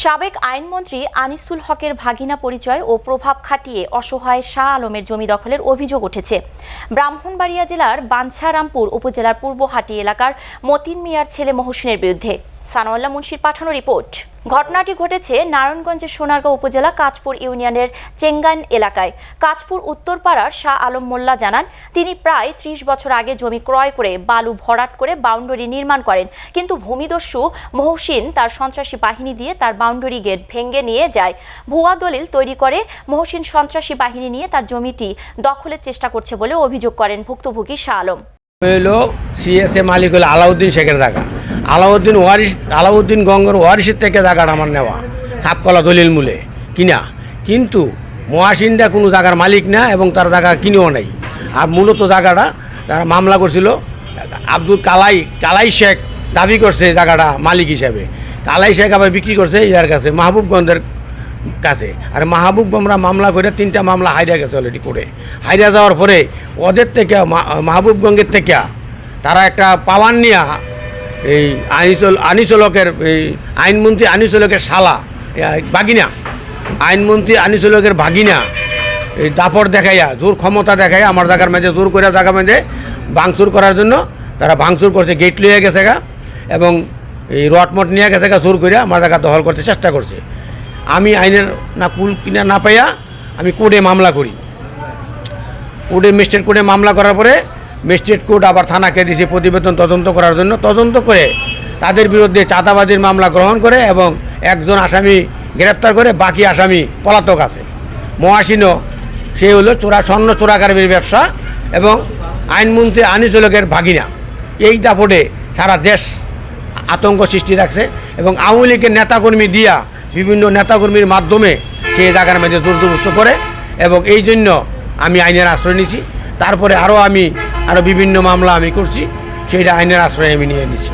সাবেক আইনমন্ত্রী আনিসুল হকের ভাগিনা পরিচয় ও প্রভাব খাটিয়ে অসহায় শাহ আলমের জমি দখলের অভিযোগ উঠেছে। ব্রাহ্মণবাড়িয়া জেলার বাঞ্ছারামপুর উপজেলার পূর্বহাটি এলাকার মতিন মিয়ার ছেলে মহসিনের বিরুদ্ধে। সানোয়াল্লা মুন্সির পাঠানো রিপোর্ট। ঘটনাটি ঘটেছে নারায়ণগঞ্জের সোনারগাঁও উপজেলা কাঁচপুর ইউনিয়নের চেঙ্গান এলাকায়। কাঁচপুর উত্তরপাড়ার শাহ আলম মোল্লা জানান, তিনি প্রায় ত্রিশ বছর আগে জমি ক্রয় করে বালু ভরাট করে বাউন্ডারি নির্মাণ করেন। কিন্তু ভূমিদস্যু মহসিন তার সন্ত্রাসী বাহিনী দিয়ে তার বাউন্ডারি গেট ভেঙে নিয়ে যায়। ভুয়া দলিল তৈরি করে মহসিন সন্ত্রাসী বাহিনী নিয়ে তার জমিটি দখলের চেষ্টা করছে বলে অভিযোগ করেন ভুক্তভোগী শাহ আলম। হইল সিএসএ মালিক হলো আলাউদ্দিন শেখের জায়গা। আলাউদ্দিন ওয়ারিস আলাউদ্দিন গঙ্গর ওয়ারিসের থেকে জায়গাটা আমার নেওয়া, খাপকলা দলিল মূলে। কিনা? কিন্তু মহাসিনটা কোনো জায়গার মালিক না এবং তার জায়গা কিনেও নাই। আর মূলত জায়গাটা তারা মামলা করছিল, আব্দুল কালাই কালাই শেখ দাবি করছে জায়গাটা মালিক হিসাবে। কালাই শেখ আবার বিক্রি করছে ইয়ার কাছে, মাহবুবগঞ্জের কাছে আর মাহবুব আমরা মামলা করে তিনটা মামলা হাইরা গেছে অলরেডি করে। হাইরা যাওয়ার পরে ওদের থেকে মাহবুবগঞ্জের থেকে তারা একটা পাওয়ার নিয়া এই আনিসল, আনিসলকের এই আইনমন্ত্রী আনিসলকের শালা বাগিনা, আইনমন্ত্রী আনিসলকের ভাগিনা এই দাপট দেখাইয়া, জোর ক্ষমতা দেখাইয়া আমার জায়গার মাঝে জোর করে জায়গা মাঝে ভাঙচুর করার জন্য তারা ভাঙচুর করছে গেট লইয়া গেছে গা, এবং এই রটমট নিয়ে গেছে গা, জোর করে আমার জায়গা দখল করতে চেষ্টা করছে। আমি আইনের না কুল কিনা না পাইয়া আমি কোর্টে মামলা করি। কোর্টে ম্যাজিস্ট্রেট কোর্টে মামলা করার পরে ম্যাজিস্ট্রেট কোর্ট আবার থানাকে দিয়েছে প্রতিবেদন তদন্ত করার জন্য। তদন্ত করে তাদের বিরুদ্ধে চাঁদাবাজির মামলা গ্রহণ করে এবং একজন আসামি গ্রেপ্তার করে বাকি আসামি পলাতক আছে। মহাসিনও সে হলো চোরা, স্বর্ণ চোরাকারবির ব্যবসা এবং আইনমন্ত্রী আনিসুলকের ভাগিনা। এই দাপটে সারা দেশ আতঙ্ক সৃষ্টি রাখছে এবং আওয়ামী লীগের নেতাকর্মী দিয়া বিভিন্ন নেতাকর্মীর মাধ্যমে সেই জায়গার মধ্যে দুর্দুবস্ত করে এবং এই জন্য আমি আইনের আশ্রয় নিছি তারপরে আরও আমি আরও বিভিন্ন মামলা আমি করছি, সেইটা আইনের আশ্রয় আমি নিয়ে নিছি